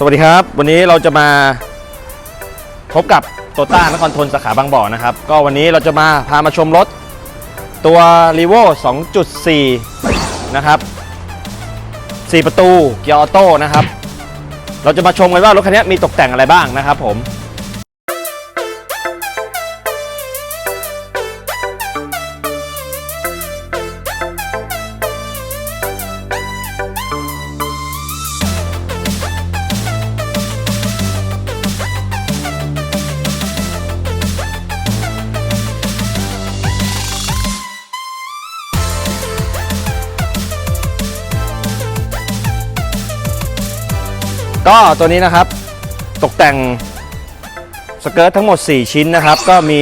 สวัสดีครับ วันนี้เราจะมาพบกับโตต้านครทนสาขาบางบ่อนะครับ ก็วันนี้เราจะมาพามาชมรถตัว r ีโว2.4 นะครับ 4 ประตูเกียร์ออโต้นะครับ เราจะมาชมกันว่ารถคันนี้มีตกแต่งอะไรบ้างนะครับผม ก็ตัวนี้นะครับตกแต่งสเกิร์ตทั้งหมด 4 ชิ้นนะครับ ก็มี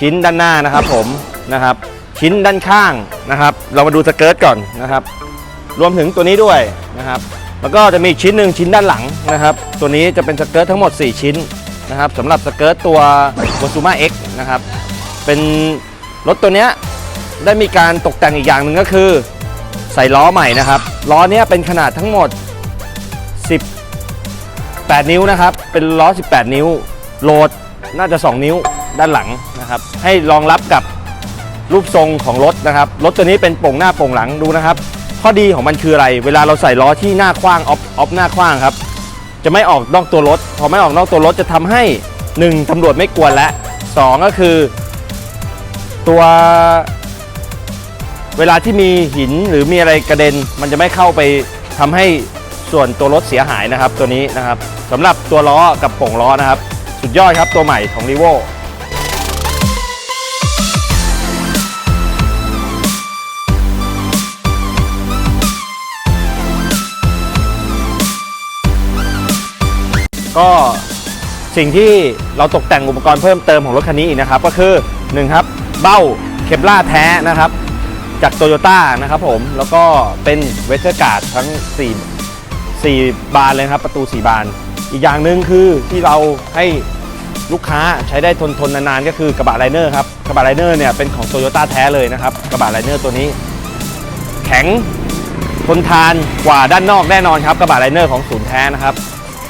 ชิ้นด้านหน้านะครับผมนะครับ ชิ้นด้านข้างนะครับ เรามาดูสเกิร์ตก่อนนะครับ รวมถึงตัวนี้ด้วยนะครับ แล้วก็จะมีอีกชิ้นหนึ่งชิ้นด้านหลังนะครับ ตัวนี้จะเป็นสเกิร์ตทั้งหมด 4 ชิ้นนะครับสำหรับสเกิร์ตตัว v o s u m a X นะครับ เป็นรถตัวเนี้ยได้มีการตกแต่งอีกอย่างหนึ่งก็คือ ใส่ล้อใหม่นะครับ ล้อเนี้ยเป็นขนาดทั้งหมด 10 8 นิ้วนะครับ เป็นล้อ 18 นิ้ว โหลดน่าจะ 2 นิ้วด้านหลังนะครับ ให้รองรับกับรูปทรงของรถนะครับ รถตัวนี้เป็นโป่งหน้าโป่งหลังดูนะครับ ข้อดีของมันคืออะไร เวลาเราใส่ล้อที่หน้าขว้างออฟออฟหน้าขว้างครับ จะไม่ออกนอกตัวรถ พอไม่ออกนอกตัวรถจะทำให้ 1ตำรวจไม่กวนและ 2 ก็คือ ตัว เวลาที่มีหินหรือมีอะไรกระเด็น มันจะไม่เข้าไปทำให้ ส่วนตัวรถเสียหายนะครับตัวนี้นะครับสำหรับตัวล้อกับโป่งล้อนะครับ สุดยอดครับตัวใหม่ของ r e v o ก็สิ่งที่เราตกแต่งอุปกรณ์เพิ่มเติมของรถคันนี้อีกนะครับ ก็คือ1ครับเบ้าเคปล่าแท้นะครับ จากโตโยต้านะครับผม แล้วก็เป็นเวสเทอร์การ์ดทั้ง 4 4 บานเลยนะครับประตู 4 บาน อีกอย่างหนึ่งคือที่เราให้ลูกค้าใช้ได้ทนทนนานๆก็คือกระบะไลเนอร์ครับกระบะไลเนอร์เนี่ยเป็นของโตโยต้าแท้เลยนะครับกระบะไลเนอร์ตัวนี้ แข็งทนทานกว่าด้านนอกแน่นอนครับกระบะไลเนอร์ของศูนย์แท้นะครับ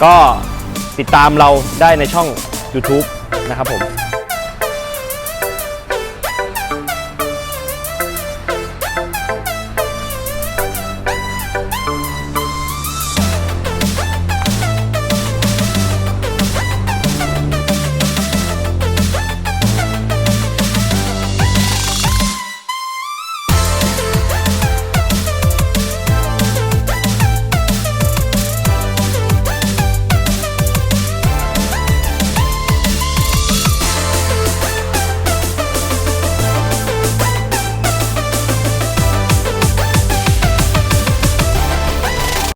ก็ติดตามเราได้ในช่อง YouTube นะครับผม